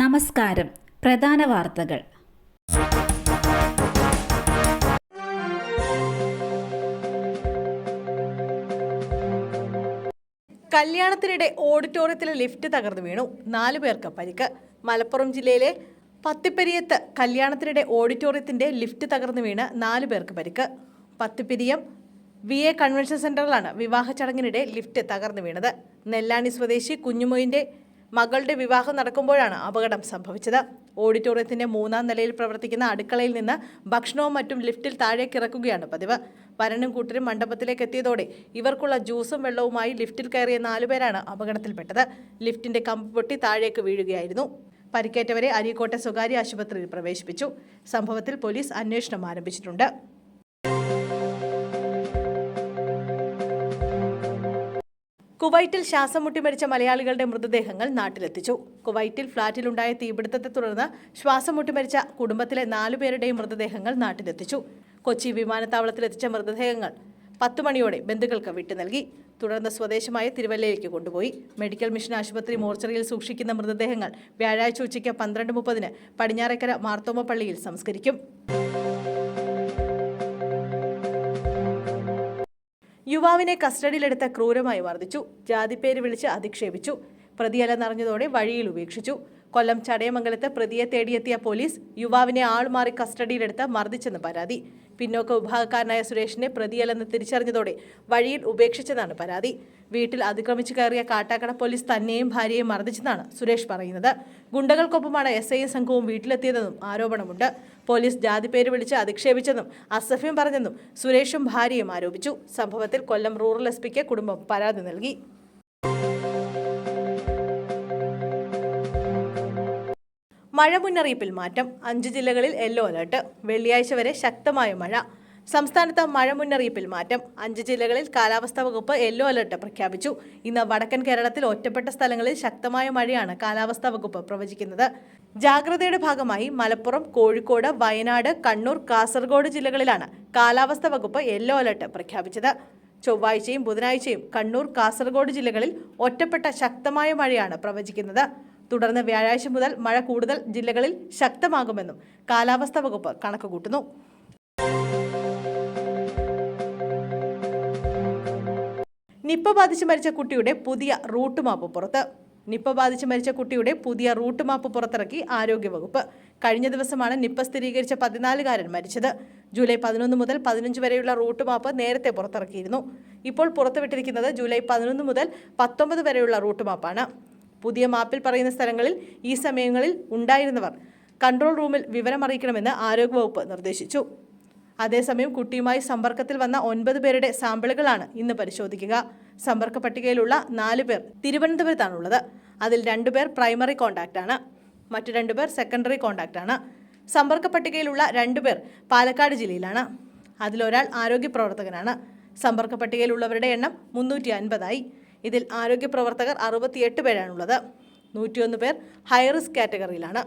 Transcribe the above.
നമസ്കാരം. പ്രധാന വാർത്തകൾ. കല്യാണത്തിനിടെ ഓഡിറ്റോറിയത്തിലെ ലിഫ്റ്റ് തകർന്നു വീണു നാലു പേർക്ക് പരിക്ക്. മലപ്പുറം ജില്ലയിലെ പത്തിപ്പെരിയത്ത് കല്യാണത്തിനിടെ ഓഡിറ്റോറിയത്തിന്റെ ലിഫ്റ്റ് തകർന്നു വീണ് നാലു പേർക്ക് പരിക്ക്. പത്തിപ്പെരിയം വി എ കൺവെൻഷൻ സെന്ററിലാണ് വിവാഹ ചടങ്ങിനിടെ ലിഫ്റ്റ് തകർന്നു വീണത്. നെല്ലാണി സ്വദേശി കുഞ്ഞുമൊയിന്റെ മകളുടെ വിവാഹം നടക്കുമ്പോഴാണ് അപകടം സംഭവിച്ചത്. ഓഡിറ്റോറിയത്തിന്റെ മൂന്നാം നിലയിൽ പ്രവർത്തിക്കുന്ന അടുക്കളയിൽ നിന്ന് ഭക്ഷണവും മറ്റും ലിഫ്റ്റിൽ താഴേക്ക് ഇറക്കുകയാണ് പതിവ്. വരനും കൂട്ടരും മണ്ഡപത്തിലേക്ക് എത്തിയതോടെ ഇവർക്കുള്ള ജ്യൂസും വെള്ളവുമായി ലിഫ്റ്റിൽ കയറിയ നാലുപേരാണ് അപകടത്തിൽപ്പെട്ടത്. ലിഫ്റ്റിന്റെ കമ്പ് പൊട്ടി താഴേക്ക് വീഴുകയായിരുന്നു. പരിക്കേറ്റവരെ അരീക്കോട്ടെ സ്വകാര്യ ആശുപത്രിയിൽ പ്രവേശിപ്പിച്ചു. സംഭവത്തിൽ പോലീസ് അന്വേഷണം ആരംഭിച്ചിട്ടുണ്ട്. കുവൈറ്റിൽ ശ്വാസം മുട്ടി മരിച്ച മലയാളികളുടെ മൃതദേഹങ്ങൾ നാട്ടിലെത്തിച്ചു. കുവൈറ്റിൽ ഫ്ളാറ്റിലുണ്ടായ തീപിടുത്തത്തെ തുടർന്ന് ശ്വാസം മുട്ടി മരിച്ച കുടുംബത്തിലെ നാലുപേരുടെയും മൃതദേഹങ്ങൾ നാട്ടിലെത്തിച്ചു. കൊച്ചി വിമാനത്താവളത്തിലെത്തിച്ച മൃതദേഹങ്ങൾ പത്തു മണിയോടെ ബന്ധുക്കൾക്ക് വിട്ടു നൽകി. തുടർന്ന് സ്വദേശമായ തിരുവല്ലയിലേക്ക് കൊണ്ടുപോയി. മെഡിക്കൽ മിഷൻ ആശുപത്രി മോർച്ചറിയിൽ സൂക്ഷിക്കുന്ന മൃതദേഹങ്ങൾ വ്യാഴാഴ്ച ഉച്ചയ്ക്ക് പന്ത്രണ്ട് മുപ്പതിന് പടിഞ്ഞാറേക്കര മാർത്തോമ പള്ളിയിൽ സംസ്കരിക്കും. യുവാവിനെ കസ്റ്റഡിയിലെടുത്ത ക്രൂരമായി മർദ്ദിച്ചു. ജാതിപ്പേര് വിളിച്ച് അധിക്ഷേപിച്ചു. പ്രതിയല നിറഞ്ഞതോടെ വഴിയിൽ ഉപേക്ഷിച്ചു. കൊല്ലം ചടയമംഗലത്ത് പ്രതിയെ തേടിയെത്തിയ പോലീസ് യുവാവിനെ ആൾമാറി കസ്റ്റഡിയിലെടുത്ത് മർദ്ദിച്ചെന്ന് പരാതി. പിന്നോക്ക വിഭാഗക്കാരനായ സുരേഷിനെ പ്രതിയല്ലെന്ന് തിരിച്ചറിഞ്ഞതോടെ വഴിയിൽ ഉപേക്ഷിച്ചതാണ് പരാതി. വീട്ടിൽ അതിക്രമിച്ചു കയറിയ കാട്ടാക്കട പോലീസ് തന്നെയും ഭാര്യയെയും മർദ്ദിച്ചെന്നാണ് സുരേഷ് പറയുന്നത്. ഗുണ്ടകൾക്കൊപ്പമാണ് എസ് ഐ സംഘവും വീട്ടിലെത്തിയതെന്നും ആരോപണമുണ്ട്. പോലീസ് ജാതിപ്പേര് വിളിച്ച് അധിക്ഷേപിച്ചെന്നും അസഫ്യം പറഞ്ഞെന്നും സുരേഷും ഭാര്യയും ആരോപിച്ചു. സംഭവത്തിൽ കൊല്ലം റൂറൽ എസ് പിക്ക് കുടുംബം പരാതി നൽകി. മഴ മുന്നറിയിപ്പിൽ മാറ്റം. അഞ്ച് ജില്ലകളിൽ യെല്ലോ അലർട്ട്. വെള്ളിയാഴ്ച വരെ ശക്തമായ മഴ. സംസ്ഥാനത്ത് മഴ മുന്നറിയിപ്പിൽ മാറ്റം. അഞ്ച് ജില്ലകളിൽ കാലാവസ്ഥാ വകുപ്പ് യെല്ലോ അലർട്ട് പ്രഖ്യാപിച്ചു. ഇന്ന് വടക്കൻ കേരളത്തിൽ ഒറ്റപ്പെട്ട സ്ഥലങ്ങളിൽ ശക്തമായ മഴയാണ് കാലാവസ്ഥാ വകുപ്പ് പ്രവചിക്കുന്നത്. ജാഗ്രതയുടെ ഭാഗമായി മലപ്പുറം കോഴിക്കോട് വയനാട് കണ്ണൂർ കാസർഗോഡ് ജില്ലകളിലാണ് കാലാവസ്ഥാ വകുപ്പ് യെല്ലോ അലർട്ട് പ്രഖ്യാപിച്ചത്. ചൊവ്വാഴ്ചയും ബുധനാഴ്ചയും കണ്ണൂർ കാസർഗോഡ് ജില്ലകളിൽ ഒറ്റപ്പെട്ട ശക്തമായ മഴയാണ് പ്രവചിക്കുന്നത്. തുടർന്ന് വ്യാഴാഴ്ച മുതൽ മഴ കൂടുതൽ ജില്ലകളിൽ ശക്തമാകുമെന്നും കാലാവസ്ഥാ വകുപ്പ് കണക്കുകൂട്ടുന്നു. നിപ്പ ബാധിച്ച് മരിച്ച കുട്ടിയുടെ പുതിയ റൂട്ട് മാപ്പ് പുറത്ത്. നിപ്പ ബാധിച്ച് മരിച്ച കുട്ടിയുടെ പുതിയ റൂട്ട് മാപ്പ് പുറത്തിറക്കി ആരോഗ്യവകുപ്പ്. കഴിഞ്ഞ ദിവസമാണ് നിപ്പ സ്ഥിരീകരിച്ച പതിനാലുകാരൻ മരിച്ചത്. ജൂലൈ പതിനൊന്ന് മുതൽ പതിനഞ്ച് വരെയുള്ള റൂട്ട് മാപ്പ് നേരത്തെ പുറത്തിറക്കിയിരുന്നു. ഇപ്പോൾ പുറത്തുവിട്ടിരിക്കുന്നത് ജൂലൈ പതിനൊന്ന് മുതൽ പത്തൊമ്പത് വരെയുള്ള റൂട്ട് മാപ്പാണ് പുതിയ മാപ്പിൽ പറയുന്ന സ്ഥലങ്ങളിൽ ഈ സമയങ്ങളിൽ ഉണ്ടായിരുന്നവർ കൺട്രോൾ റൂമിൽ വിവരം വിവരമറിയിക്കണമെന്ന് ആരോഗ്യവകുപ്പ് നിർദ്ദേശിച്ചു. അതേസമയം കുട്ടിയുമായി സമ്പർക്കത്തിൽ വന്ന ഒൻപത് പേരുടെ സാമ്പിളുകളാണ് ഇന്ന് പരിശോധിക്കുക. സമ്പർക്ക പട്ടികയിലുള്ള നാല് പേർ തിരുവനന്തപുരത്താണുള്ളത്. അതിൽ രണ്ടുപേർ പ്രൈമറി കോണ്ടാക്റ്റാണ് മറ്റു രണ്ടുപേർ സെക്കൻഡറി കോണ്ടാക്റ്റാണ് സമ്പർക്ക പട്ടികയിലുള്ള രണ്ടുപേർ പാലക്കാട് ജില്ലയിലാണ്. അതിലൊരാൾ ആരോഗ്യ പ്രവർത്തകനാണ്. സമ്പർക്ക പട്ടികയിലുള്ളവരുടെ എണ്ണം മുന്നൂറ്റി അൻപതായി. ഇതിൽ ആരോഗ്യ പ്രവർത്തകർ അറുപത്തിയെട്ട് പേരാണുള്ളത്. നൂറ്റിയൊന്ന് പേർ ഹൈറിസ്ക് കാറ്റഗറിയിലാണ്.